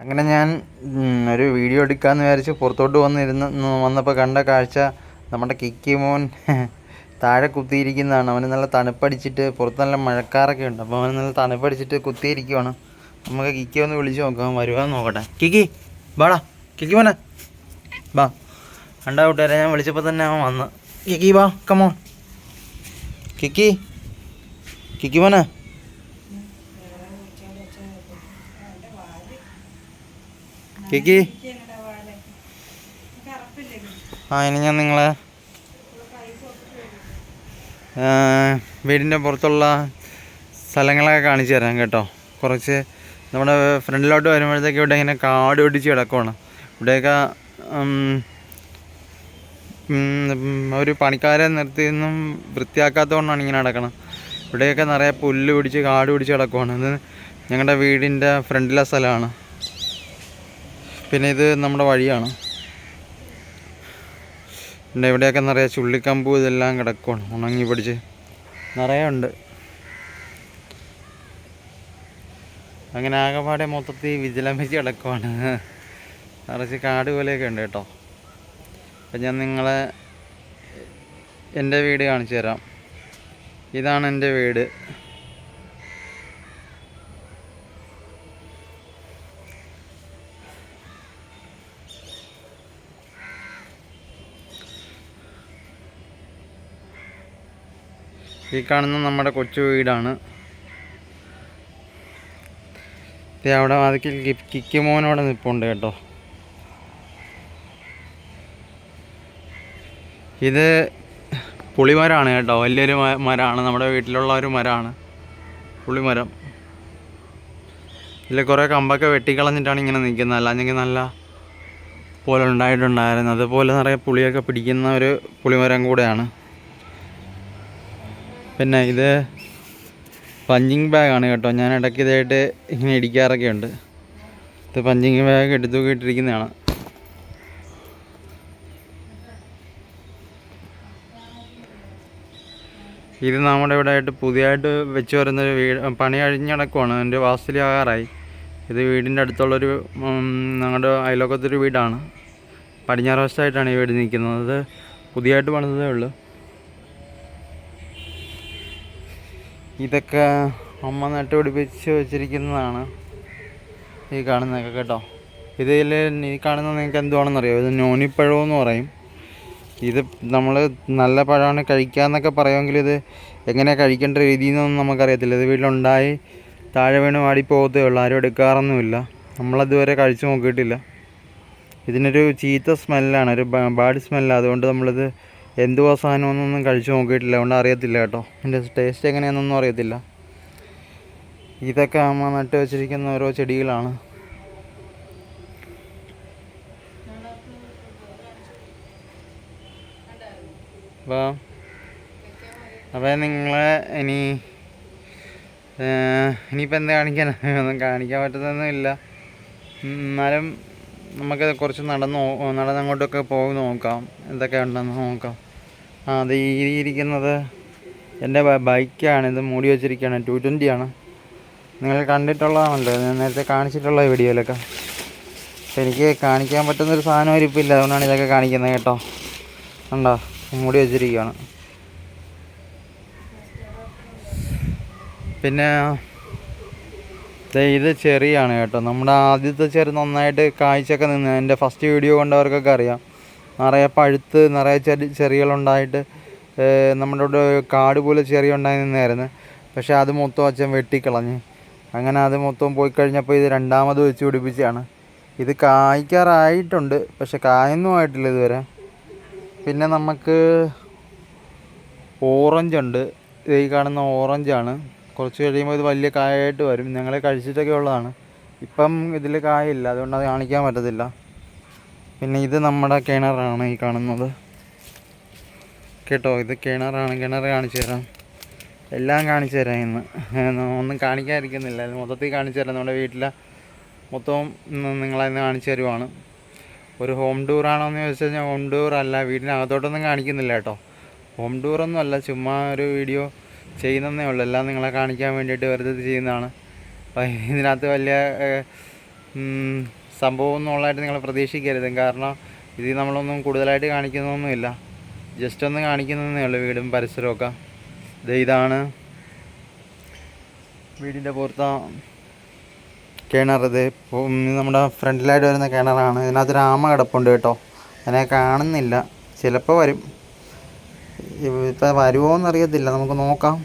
അങ്ങനെ ഞാൻ ഒരു വീഡിയോ എടുക്കാമെന്ന് വിചാരിച്ച് പുറത്തോട്ട് വന്നിരുന്ന് വന്നപ്പോൾ കണ്ട കാഴ്ച നമ്മുടെ കിക്കി മോൻ താഴെ കുത്തിയിരിക്കുന്നതാണ്. അവന് നല്ല തണുപ്പടിച്ചിട്ട് പുറത്ത് നല്ല മഴക്കാറൊക്കെ ഉണ്ട്. അപ്പോൾ അവന് നല്ല തണുപ്പടിച്ചിട്ട് കുത്തിയിരിക്കുവാണ്. നമുക്ക് കിക്കി ഒന്ന് വിളിച്ച് നോക്കാം. വരുവാന്ന് നോക്കട്ടെ. കിക്കി ബാടാ കിക്കി മോനെ. ബാ കണ്ടാ കൂട്ടുകാരെ ഞാൻ വിളിച്ചപ്പോൾ തന്നെ അവൻ വന്ന്. കിക്കി ബാ കമോൺ കിക്കി. കിക്കി മോനെ. കിക്കി. ആ ഇനി ഞാൻ നിങ്ങളെ വീടിന്റെ പുറത്തുള്ള സ്ഥലങ്ങളൊക്കെ കാണിച്ചു തരാം കേട്ടോ. കുറച്ച് നമ്മുടെ ഫ്രണ്ടിലോട്ട് വരുമ്പോഴത്തേക്ക് ഇവിടെ ഇങ്ങനെ കാട് പിടിച്ച് കിടക്കുവാണ്. ഇവിടെയൊക്കെ ഒരു പണിക്കാരെ നിർത്തിയൊന്നും വൃത്തിയാക്കാത്തതുകൊണ്ടാണ് ഇങ്ങനെ കിടക്കണം ഇവിടെയൊക്കെ നിറയെ പുല്ല് പിടിച്ച് കാട് പിടിച്ച് കിടക്കുവാണ്. ഇത് ഞങ്ങളുടെ വീടിന്റെ ഫ്രണ്ടിലെ സ്ഥലമാണ്. പിന്നെ ഇത് നമ്മുടെ വഴിയാണ്. പിന്നെ ഇവിടെയൊക്കെ നിറയെ ചുള്ളിക്കമ്പ് ഇതെല്ലാം കിടക്കുവാണ് ഉണങ്ങി പിടിച്ച്. നിറയെ ഉണ്ട്. അങ്ങനെ ആകെപ്പാടെ മൊത്തത്തിൽ വിജിലമിച്ച് കിടക്കുവാണ്. നിറച്ച് കാട് പോലെയൊക്കെ ഉണ്ട് കേട്ടോ. അപ്പം ഞാൻ നിങ്ങളെ എന്റെ വീട് കാണിച്ചു തരാം. ഇതാണ് എന്റെ വീട്. ഈ കാണുന്ന നമ്മുടെ കൊച്ചു വീടാണ്. അവിടെ വാതിക്കൽ കിക്കി മോനോടെ നിൽപ്പുണ്ട് കേട്ടോ. ഇത് പുളിമരമാണ് കേട്ടോ. വലിയൊരു മരമാണ് നമ്മുടെ വീട്ടിലുള്ള ഒരു മരമാണ് പുളിമരം. ഇതിൽ കുറേ കമ്പൊക്കെ വെട്ടിക്കളഞ്ഞിട്ടാണ് ഇങ്ങനെ നിൽക്കുന്നത്. അല്ലാഞ്ഞെങ്കിൽ നല്ല പോലെ ഉണ്ടായിട്ടുണ്ടായിരുന്നു. അതുപോലെ നിറയെ പുളിയൊക്കെ പിടിക്കുന്ന ഒരു പുളിമരം കൂടെയാണ്. പിന്നെ ഇത് പഞ്ചിങ് ബാഗാണ് കേട്ടോ. ഞാൻ ഇടയ്ക്ക് ഇതായിട്ട് ഇങ്ങനെ ഇടിക്കാറൊക്കെ ഉണ്ട്. ഇത് പഞ്ചിങ് ബാഗ് എടുത്തു ഇട്ടിരിക്കുന്നതാണ് ഇത് നമ്മുടെ ഇവിടെ ആയിട്ട് പുതിയതായിട്ട് വെച്ച് വരുന്നൊരു വീട് പണി കഴിഞ്ഞടക്കുവാണ്. എന്റെ വാസ്തുലി ആകാറായി. ഇത് വീടിന്റെ അടുത്തുള്ളൊരു ഞങ്ങളുടെ അയലോക്കത്തൊരു വീടാണ്. പടിഞ്ഞാറ് വശത്തായിട്ടാണ് ഈ വീട് നിൽക്കുന്നത്. പുതിയതായിട്ട് പണിതേ ഉള്ളൂ. ഇതൊക്കെ അമ്മ നട്ടുപിടിപ്പിച്ച് വെച്ചിരിക്കുന്നതാണ് ഈ കാണുന്നതൊക്കെ കേട്ടോ. ഇതിൽ ഈ കാണുന്ന നിങ്ങൾക്ക് എന്തുവാണെന്നറിയോ? ഇത് നോനിപ്പഴമെന്ന് പറയും. ഇത് നമ്മൾ നല്ല പഴമാണ് കഴിക്കാമെന്നൊക്കെ പറയുമെങ്കിൽ ഇത് എങ്ങനെയാണ് കഴിക്കേണ്ട രീതി എന്നൊന്നും നമുക്കറിയത്തില്ല. ഇത് വീട്ടിലുണ്ടായി താഴെ വീണ് വാടിപ്പോകത്തേ ഉള്ളൂ. ആരും എടുക്കാറൊന്നുമില്ല. നമ്മളതുവരെ കഴിച്ചു നോക്കിയിട്ടില്ല. ഇതിനൊരു ചീത്ത സ്മെല്ലാണ്. ഒരു ബാഡ് സ്മെല്ലാണ്. അതുകൊണ്ട് നമ്മളിത് എന്തുവാ സാധനമൊന്നും കഴിച്ചു നോക്കിയിട്ടില്ല. അതുകൊണ്ട് അറിയത്തില്ല കേട്ടോ. എന്റെ ടേസ്റ്റ് എങ്ങനെയാണെന്നൊന്നും അറിയത്തില്ല. ഇതൊക്കെ അമ്മ നട്ട് വെച്ചിരിക്കുന്ന ഓരോ ചെടികളാണ്. അപ്പോൾ അപ്പോൾ നിങ്ങളെ ഇനി ഇനിയിപ്പോൾ എന്താ കാണിക്കാനൊന്നും കാണിക്കാൻ പറ്റുന്നൊന്നുമില്ല. എന്നാലും നമുക്ക് കുറച്ച് നടന്ന് നടന്നങ്ങോട്ടൊക്കെ നടന്ന് പോയി നോക്കാം. എന്തൊക്കെ ഉണ്ടെന്ന് നോക്കാം. ആ അത് ഈ ഇരിക്കുന്നത് എന്റെ ബൈക്കാണ്. ഇത് മൂടി വെച്ചിരിക്കുകയാണ്. ടു ട്വന്റി ആണ്. നിങ്ങൾ കണ്ടിട്ടുള്ളതാണല്ലോ. ഞാൻ നേരത്തെ കാണിച്ചിട്ടുള്ള വീഡിയോയിലൊക്കെ. എനിക്ക് കാണിക്കാൻ പറ്റുന്നൊരു സാധനം ഇരിപ്പില്ല അതുകൊണ്ടാണ് ഇതൊക്കെ കാണിക്കുന്നത് കേട്ടോ. ഉണ്ടോ മൂടി വെച്ചിരിക്കുകയാണ്. പിന്നെ ഇത് ചെറിയാണ് കേട്ടോ. നമ്മുടെ ആദ്യത്തെ ചെറി നന്നായിട്ട് കാഴ്ചയൊക്കെ നിന്ന്. എന്റെ ഫസ്റ്റ് വീഡിയോ കണ്ടവർക്കൊക്കെ അറിയാം. നിറയെ പഴുത്ത് നിറയെ ചെറി ചെറികളുണ്ടായിട്ട് നമ്മുടെ ഇവിടെ കാട് പോലെ ചെറിയ ഉണ്ടായി നിന്നായിരുന്നു. പക്ഷേ അത് മൊത്തം അച്ഛൻ വെട്ടിക്കളഞ്ഞ്. അങ്ങനെ അത് മൊത്തം പോയി കഴിഞ്ഞപ്പോൾ ഇത് രണ്ടാമത് വെച്ച് പിടിപ്പിച്ചാണ് ഇത് കായ്ക്കാറായിട്ടുണ്ട് പക്ഷെ കായൊന്നും ആയിട്ടില്ല ഇതുവരെ. പിന്നെ നമുക്ക് ഓറഞ്ച് ഉണ്ട്. ഇത് ഈ കാണുന്ന ഓറഞ്ചാണ്. കുറച്ച് കഴിയുമ്പോൾ ഇത് വലിയ കായായിട്ട് വരും. ഞങ്ങൾ കഴിച്ചിട്ടൊക്കെ ഉള്ളതാണ്. ഇപ്പം ഇതിൽ കായില്ല അതുകൊണ്ട് അത് കാണിക്കാൻ പറ്റത്തില്ല. പിന്നെ ഇത് നമ്മുടെ കിണറാണ് ഈ കാണുന്നത്. കേട്ടോ ഇത് കിണറാണ്. കിണർ കാണിച്ചു തരാം. എല്ലാം കാണിച്ചു തരാം ഇന്ന്. ഒന്നും കാണിക്കാതിരിക്കുന്നില്ല. മൊത്തത്തിൽ കാണിച്ചു തരാം. നമ്മുടെ വീട്ടിലെ മൊത്തവും നിങ്ങളെ ഇന്ന് കാണിച്ചു തരുവാണ്. ഒരു ഹോം ടൂർ ആണോ എന്ന് ചോദിച്ചു കഴിഞ്ഞാൽ ഹോം ടൂർ അല്ല. വീടിനകത്തോട്ടൊന്നും കാണിക്കുന്നില്ല കേട്ടോ. ഹോം ടൂറൊന്നും അല്ല. ചുമ്മാ ഒരു വീഡിയോ ചെയ്യുന്നതേ ഉള്ളൂ. എല്ലാം നിങ്ങളെ കാണിക്കാൻ വേണ്ടിയിട്ട് വെറുതെ ഇത് ചെയ്യുന്നതാണ്. അപ്പം ഇതിനകത്ത് വലിയ സംഭവം എന്നുള്ളതായിട്ട് നിങ്ങൾ പ്രതീക്ഷിക്കരുത്. കാരണം ഇത് നമ്മളൊന്നും കൂടുതലായിട്ട് കാണിക്കുന്നൊന്നുമില്ല. ജസ്റ്റ് ഒന്ന് കാണിക്കുന്നതേ ഉള്ളൂ വീടും പരിസരമൊക്കെ. ഇത് ഇതാണ് വീടിന്റെ പുറത്ത ഇപ്പം നമ്മുടെ ഫ്രണ്ടിലായിട്ട് വരുന്ന കിണറാണ്. ഇതിനകത്ത് രാമ കിടപ്പുണ്ട് കേട്ടോ. അതിനെ കാണുന്നില്ല. ചിലപ്പോൾ വരും. ഇപ്പം വരുമോ എന്നറിയത്തില്ല നമുക്ക് നോക്കാം.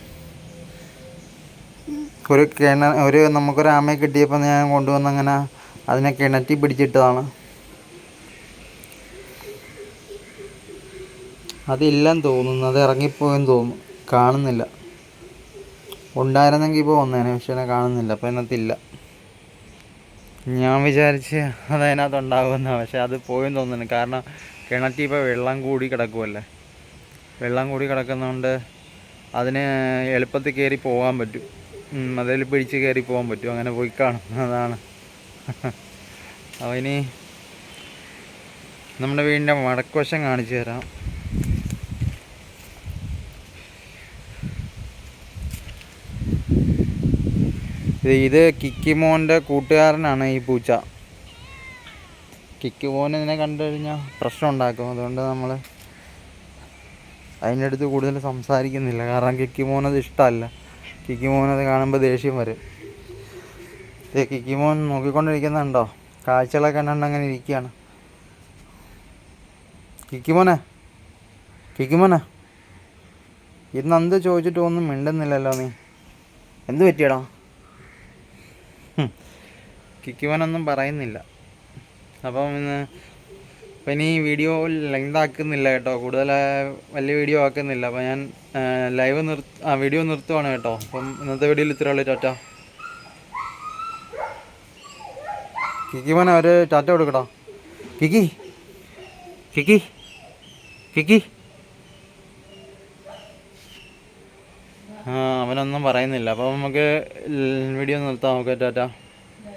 ഒരു കിണ ഒരു നമുക്കൊരു ആമയെ കിട്ടിയപ്പോൾ ഞാൻ കൊണ്ടുവന്ന് അങ്ങനെ അതിനെ കിണറ്റി പിടിച്ചിട്ടതാണ്. അതില്ലെന്ന് തോന്നുന്നു. അത് ഇറങ്ങിപ്പോയെന്ന് തോന്നുന്നു. കാണുന്നില്ല. ഉണ്ടായിരുന്നെങ്കിൽ ഇപ്പോൾ വന്നേനെ. പക്ഷെ അതിനെ കാണുന്നില്ല. അപ്പോൾ അതിനകത്തില്ല. ഞാൻ വിചാരിച്ച് അത് അതിനകത്ത് ഉണ്ടാകുമെന്നാണ് പക്ഷെ അത് പോയെന്ന് തോന്നുന്നു കാരണം കിണറ്റിപ്പോൾ വെള്ളം കൂടി കിടക്കുമല്ലേ വെള്ളം കൂടി കിടക്കുന്നതുകൊണ്ട് അതിന് എളുപ്പത്തിൽ കയറി പോകാൻ പറ്റും. അതിൽ പിടിച്ച് കയറി പോകാൻ പറ്റും. അങ്ങനെ പോയി കാണുന്നതാണ്. അപ്പോൾ ഇനി നമ്മുടെ വീടിന്റെ വടക്കുവശം കാണിച്ചു തരാം. ഇത് കിക്കിമോന്റെ കൂട്ടുകാരനാണ് ഈ പൂച്ച. കിക്കിമോൻ ഇതിനെ കണ്ടു കഴിഞ്ഞാൽ പ്രശ്നം ഉണ്ടാക്കും. അതുകൊണ്ട് നമ്മൾ അതിന്റെ അടുത്ത് കൂടുതൽ സംസാരിക്കുന്നില്ല. കാരണം കിക്കി അത് ഇഷ്ടമല്ല. കിക്കി അത് കാണുമ്പോൾ ദേഷ്യം വരും. കിക്കി കിക്കിമോൻ നോക്കിക്കൊണ്ടിരിക്കുന്നുണ്ടോ? കാഴ്ചകളൊക്കെ കണ്ടുകൊണ്ട് അങ്ങനെ ഇരിക്കുകയാണ്. കിക്കിമോനെ കിക്കിമോനെ ഇന്ന് എന്ത് ചോദിച്ചിട്ട് ഒന്നും മിണ്ടുന്നില്ലല്ലോ നീ. എന്ത് പറ്റിയടാ? കിക്കി മോനൊന്നും പറയുന്നില്ല. അപ്പം ഇന്ന് അപ്പം ഇനി വീഡിയോ ലെങ്ത് ആക്കുന്നില്ല കേട്ടോ. കൂടുതൽ വലിയ വീഡിയോ ആക്കുന്നില്ല. അപ്പോൾ ഞാൻ ലൈവ് ആ വീഡിയോ നിർത്തുവാണ് കേട്ടോ. അപ്പം ഇന്നത്തെ വീഡിയോയിൽ ഇത്രയേ ഉള്ളൂ ടാറ്റ. കിക്കി മോനെ ഒരു ടാറ്റ കൊടുക്കട്ടോ. കിക്കി. കിക്കി. കിക്കി. ആ അവനൊന്നും പറയുന്നില്ല. അപ്പോൾ നമുക്ക് വീഡിയോ നിർത്താം നമുക്ക് ടാറ്റ.